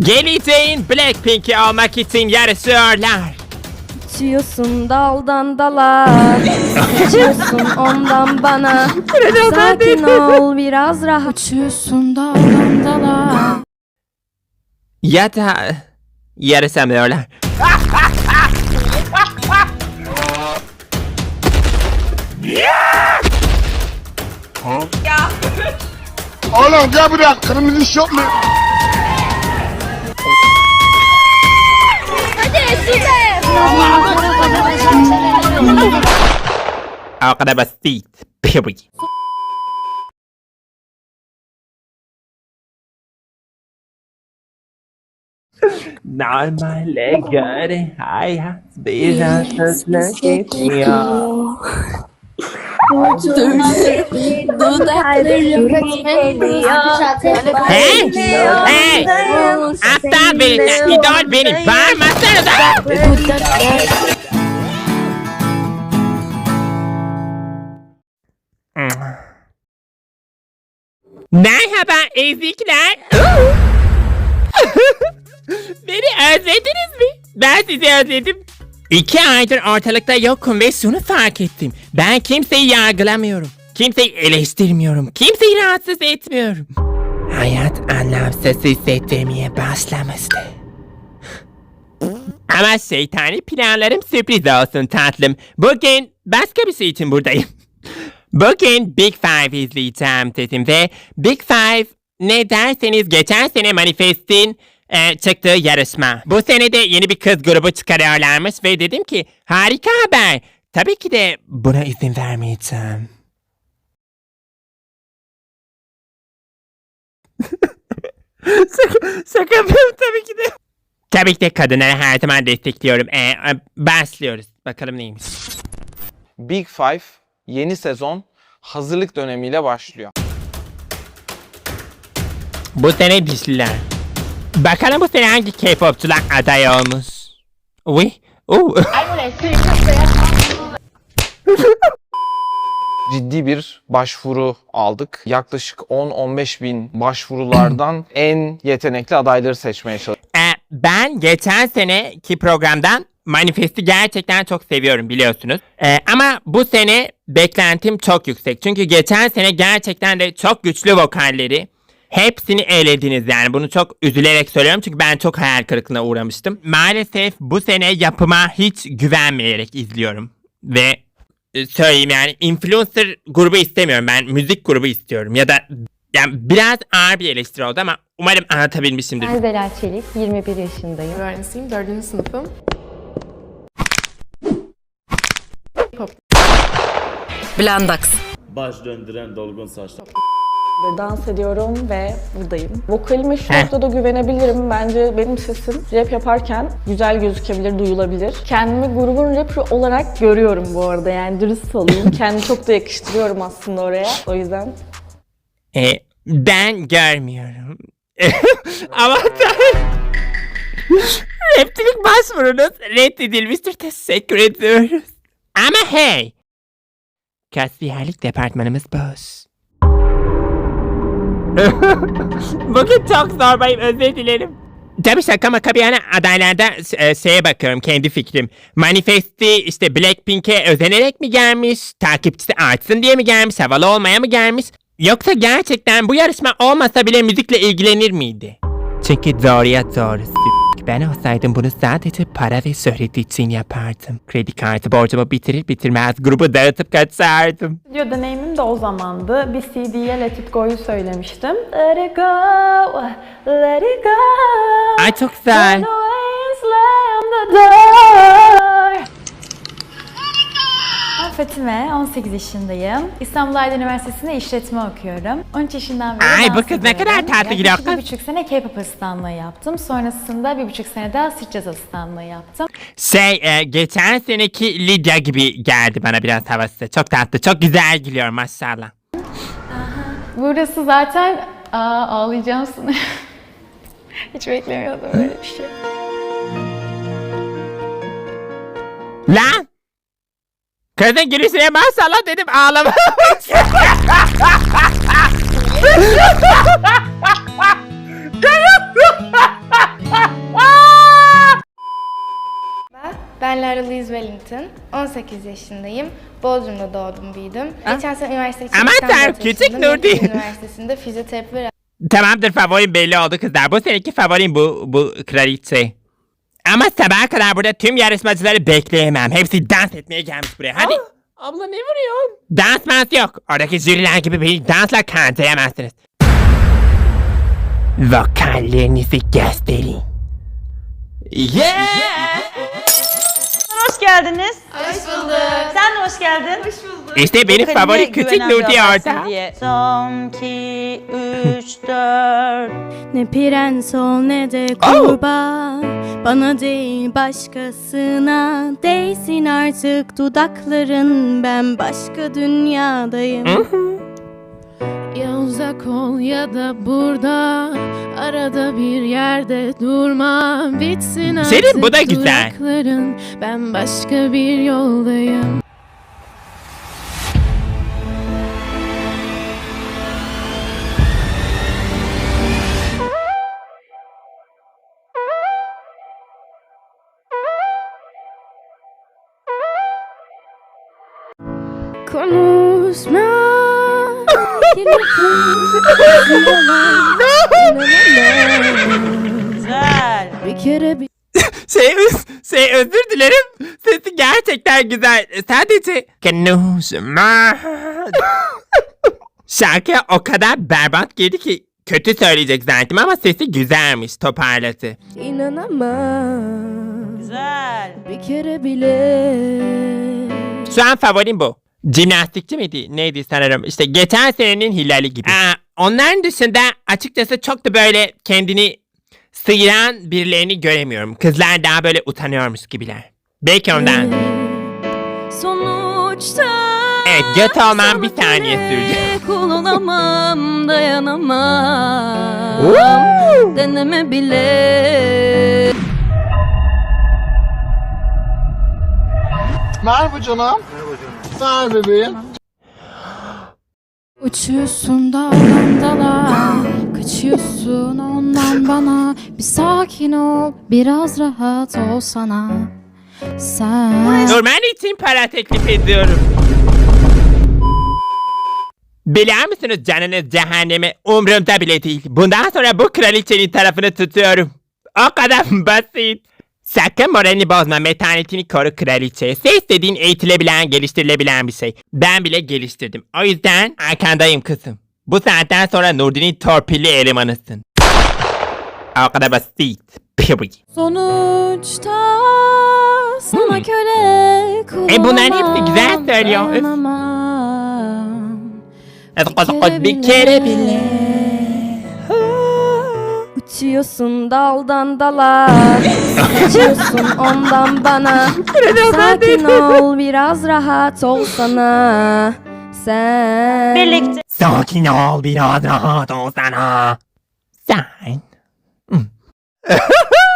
Geleceğin Blackpink'i almak için yarışıyorlar. Uçuyorsun daldan dala Uçuyorsun ondan bana Sakin ol biraz rahat Uçuyorsun daldan dala. Ya da yarışamıyorlar. Oğlum gel buraya kırmızı şort mu? O kadar basit. Period. Normale göre hayat biraz hızlı geçiyor. Hey! Hey! Aptal benim, idol benim. Bağırmasana da! Merhaba ezikler. Beni özlediniz mi? Ben sizi özledim. İki aydır ortalıkta yokum ve şunu fark ettim. Ben kimseyi yargılamıyorum. Kimseyi eleştirmiyorum. Kimseyi rahatsız etmiyorum. Hayat anlamsız hissettirmeye başlamıştı. Ama şeytani planlarım sürpriz olsun tatlım. Bugün başka bir şey için buradayım. Bugün Big Five izleyeceğim dedim ve Big Five ne derseniz geçen sene Manifest'in e, çıktığı yarışma. Bu sene de yeni bir kız grubu çıkarıyorlarmış ve dedim ki harika haber. Tabii ki de buna izin vermeyeceğim. şaka, şaka yapıyorum tabii ki de. Tabii ki de kadınları her zaman destekliyorum. E, e, başlıyoruz. Bakalım neymiş. Big Five yeni sezon hazırlık dönemiyle başlıyor. Bu sene dişliler. Bakalım bu sene hangi K-popçular aday olmuş. Uh. Ciddi bir başvuru aldık. Yaklaşık 10-15 bin başvurulardan en yetenekli adayları seçmeye çalıştık. E, ben geçen seneki programdan Manifest'i gerçekten çok seviyorum biliyorsunuz. E, ama bu sene beklentim çok yüksek. Çünkü geçen sene gerçekten de çok güçlü vokalleri hepsini elediniz yani. Bunu çok üzülerek söylüyorum çünkü ben çok hayal kırıklığına uğramıştım. Maalesef bu sene yapıma hiç güvenmeyerek izliyorum. Ve e, söyleyeyim yani influencer grubu istemiyorum ben müzik grubu istiyorum ya da yani biraz ağır bir eleştiri oldu ama umarım anlatabilmişimdir. Ben Zelal Çelik, 21 yaşındayım. Öğrencisiyim, dördüncü sınıfım. Blandax. Baş döndüren dolgun saçlar. Dans ediyorum ve buradayım. Vokalime şu noktada güvenebilirim. Bence benim sesim rap yaparken güzel gözükebilir, duyulabilir. Kendimi grubun rapri olarak görüyorum bu arada. Yani dürüst olayım. Kendimi çok da yakıştırıyorum aslında oraya. O yüzden E, ben görmüyorum. Ama tabii. Reptilik başvurunuz reddedilmiştir. Teşekkür ediyoruz. Ama hey. Kasiyerlik departmanımız boş. Bugün çok zorbayım özür dilerim. Tabii şaka maka bir yana adaylarda e, şeye bakıyorum kendi fikrim. Manifesti işte Blackpink'e özenerek mi gelmiş? Takipçisi artsın diye mi gelmiş? Havalı olmaya mı gelmiş? Yoksa gerçekten bu yarışma olmasa bile müzikle ilgilenir miydi? Çünkü doğruya doğru s- ben olsaydım bunu sadece para ve şöhret için yapardım. Kredi kartı borcumu bitirir bitirmez grubu dağıtıp kaçardım. Stüdyo deneyimim de o zamandı. Bir CD'ye Let It Go'yu söylemiştim. Let it go, let it go. Ay çok güzel. Ben Fatime, 18 yaşındayım. İstanbul Aydın Üniversitesi'nde işletme okuyorum. 13 yaşından beri Ay, bu kız ne kadar tatlı gidiyor kız. bir buçuk sene K-pop asistanlığı yaptım. Sonrasında bir buçuk sene daha Street Jazz asistanlığı yaptım. Şey e, geçen seneki Lydia gibi geldi bana biraz havası. Çok tatlı çok güzel gülüyor maşallah. Burası zaten... Aa, ağlayacağım sana. Hiç beklemiyordum böyle bir şey. Lan! Kadın gülümseye maşallah dedim ağlama. Ben Lara Louise Wellington. 18 yaşındayım. Bodrum'da doğdum, büyüdüm. Ha? Geçen sene üniversite için Aman tanrım küçük Nur değil. Üniversitesinde fizyoterapi ve Tamamdır favorim belli oldu kızlar. Bu seneki favorim bu, bu kraliçe. Ama sabaha kadar burada tüm yarışmacıları bekleyemem. Hepsi dans etmeye gelmiş buraya. Hadi. Abla ne vuruyorsun? Dans mans yok. Oradaki jüriler gibi beni dansla kanıtlayamazsınız. Vokallerinizi gösterin. Yeah! Hoş geldiniz. Hoş bulduk. Sen de hoş geldin. Hoş bulduk. İşte benim favori küçük Nurdi orada. Son, iki, üç, dört. Ne prens ol ne de Oh! kurban Bana değil başkasına. Değsin artık dudakların. Ben başka dünyadayım. Ya uzak ol ya da burada. Arada bir yerde durma. Bitsin artık Senin bu da güzel. durakların Ben başka bir yoldayım Konuşma Güzel. Bir kere bir Şey, şey özür dilerim. Sesi gerçekten güzel. Sadece konuşma. Şarkı o kadar berbat girdi ki kötü söyleyecek zannettim ama sesi güzelmiş toparladı. inanamam Güzel. Bir kere bile Şu an favorim bu. Jimnastikçi miydi? Neydi sanırım? İşte geçen senenin Hilal'i gibi. Aa, onların dışında açıkçası çok da böyle kendini sıyıran birilerini göremiyorum. Kızlar daha böyle utanıyormuş gibiler. Belki ondan. Sonuçta Evet göt olmam bir saniye sürdü. köle Kul olamam dayanamam Deneme bile Merhaba canım. Merhaba canım. Merhaba bebeğim. Uçuyorsun dağdan dala Kaçıyorsun ondan bana Bir sakin ol Biraz rahat olsana Sen Normal için para teklif ediyorum. Biliyor musunuz canınız cehenneme umurumda bile değil. Bundan sonra bu kraliçenin tarafını tutuyorum. O kadar basit. Sakın moralini bozma, metanetini koru kraliçe. Ses istediğin eğitilebilen, geliştirilebilen bir şey. Ben bile geliştirdim. O yüzden arkandayım kızım. Bu saatten sonra Nurdi'nin torpilli elemanısın. O kadar basit. Period. Sonuçta sana Hmm. köle kul E, bunların hepsi güzel söylüyor. Öf. dayanamam. Bir kere bile. Uçuyorsun daldan dala Kaçıyorsun ondan bana Sakin ol biraz rahat olsana Sen Birlikte. Sakin ol biraz rahat ol sana. Sen.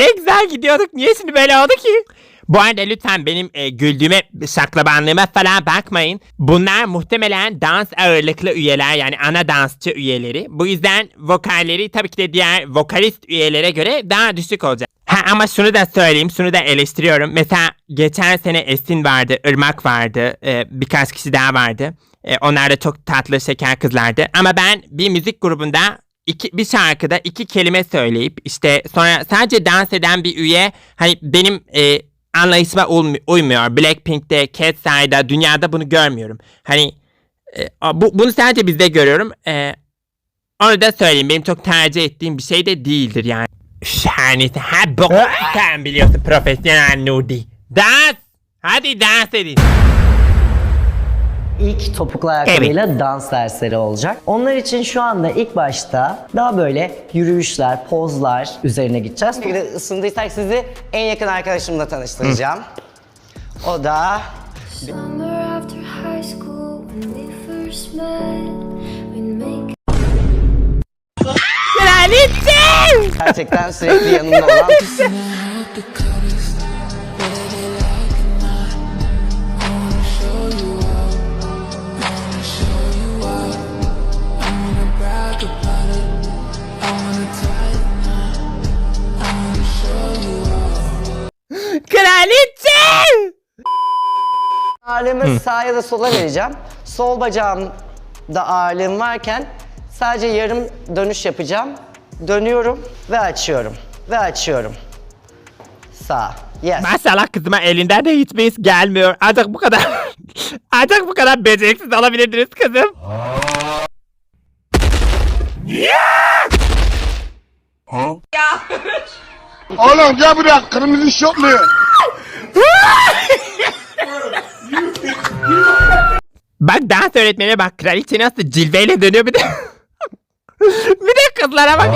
Ne güzel gidiyorduk. Niye şimdi böyle oldu ki? Bu arada lütfen benim e, güldüğüme, şaklabanlığıma falan bakmayın. Bunlar muhtemelen dans ağırlıklı üyeler yani ana dansçı üyeleri. Bu yüzden vokalleri tabii ki de diğer vokalist üyelere göre daha düşük olacak. Ha ama şunu da söyleyeyim, şunu da eleştiriyorum. Mesela geçen sene Esin vardı, Irmak vardı, e, birkaç kişi daha vardı. E, onlar da çok tatlı şeker kızlardı. Ama ben bir müzik grubunda iki, bir şarkıda iki kelime söyleyip işte sonra sadece dans eden bir üye hani benim e, anlayışıma uymu- uymuyor. Blackpink'te, Cat's Eye'da, dünyada bunu görmüyorum. Hani e, bu, bunu sadece bizde görüyorum. E, onu da söyleyeyim. Benim çok tercih ettiğim bir şey de değildir yani. Neyse. Ha bok. Sen biliyorsun profesyonel Nudi. Dans. Hadi dans edin. İlk topuklu ayakkabıyla dans dersleri olacak. Onlar için şu anda ilk başta daha böyle yürüyüşler, pozlar üzerine gideceğiz. Bir de ısındıysak sizi en yakın arkadaşımla tanıştıracağım. O da Kraliçe. gerçekten sürekli yanımda olan Kraliçe. ağırlığımı sağa ya da sola vereceğim. Sol bacağımda ağırlığım varken sadece yarım dönüş yapacağım. Dönüyorum ve açıyorum. Ve açıyorum. Sağ. Yes. Maşallah kızıma elinden de hiçbir iş gelmiyor. Ancak bu kadar... Ancak bu kadar beceriksiz olabilirdiniz kızım. Oğlum gel buraya kırmızı şortlu. Bak dans öğretmeni bak kraliçe nasıl cilveyle dönüyor bir de. bir de kızlara bak.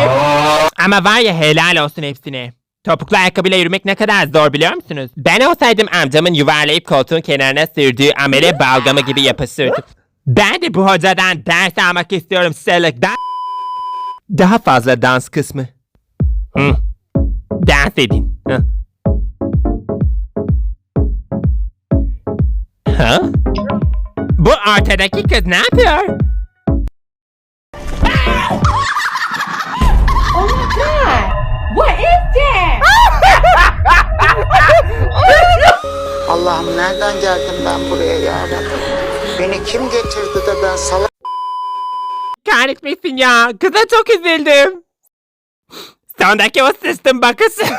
Ama var ya helal olsun hepsine. Topuklu ayakkabıyla yürümek ne kadar zor biliyor musunuz? Ben olsaydım amcamın yuvarlayıp koltuğun kenarına sürdüğü amele balgamı gibi yapışırdım. Ben de bu hocadan ders almak istiyorum Selak. Da- Daha fazla dans kısmı. Hı. Dans edin. Hı. Ha? Bu ortadaki kız ne yapıyor? Allah'ım nereden geldim ben buraya ya Rabbim? Beni kim getirdi de ben salak Kahretmesin ya. Kıza çok üzüldüm. Sondaki o sıçtım bakışı.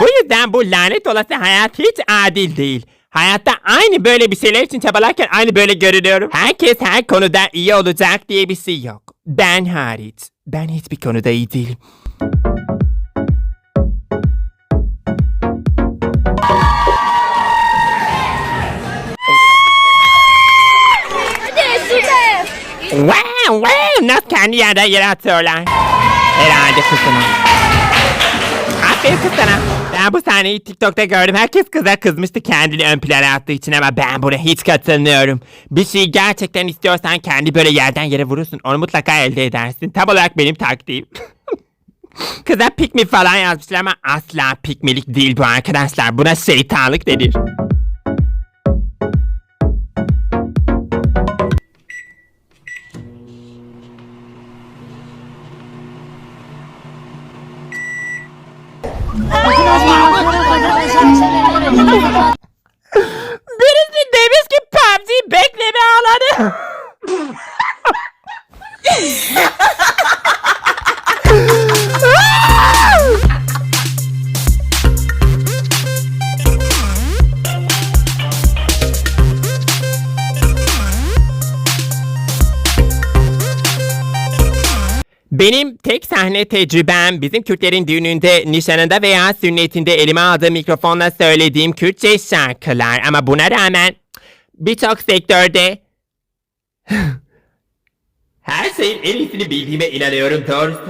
bu yüzden bu lanet olası hayat hiç adil değil. Hayatta aynı böyle bir şeyler için çabalarken aynı böyle görünüyorum. Herkes her konuda iyi olacak diye bir şey yok. Ben hariç. Ben hiçbir konuda iyi değilim. Wow wow nasıl kendi yerden yere atıyorlar. Herhalde kızına. Aferin kız sana. Ben bu sahneyi TikTok'ta gördüm. Herkes kıza kızmıştı kendini ön plana attığı için ama ben buna hiç katılmıyorum. Bir şeyi gerçekten istiyorsan kendi böyle yerden yere vurursun. Onu mutlaka elde edersin. Tam olarak benim taktiğim. Kıza pikmi falan yazmışlar ama asla pikmilik değil bu arkadaşlar. Buna şeytanlık denir. Benim tek sahne tecrübem bizim Kürtlerin düğününde, nişanında veya sünnetinde elime aldığım mikrofonla söylediğim Kürtçe şarkılar. Ama buna rağmen birçok sektörde her şeyin en iyisini bildiğime inanıyorum doğrusu.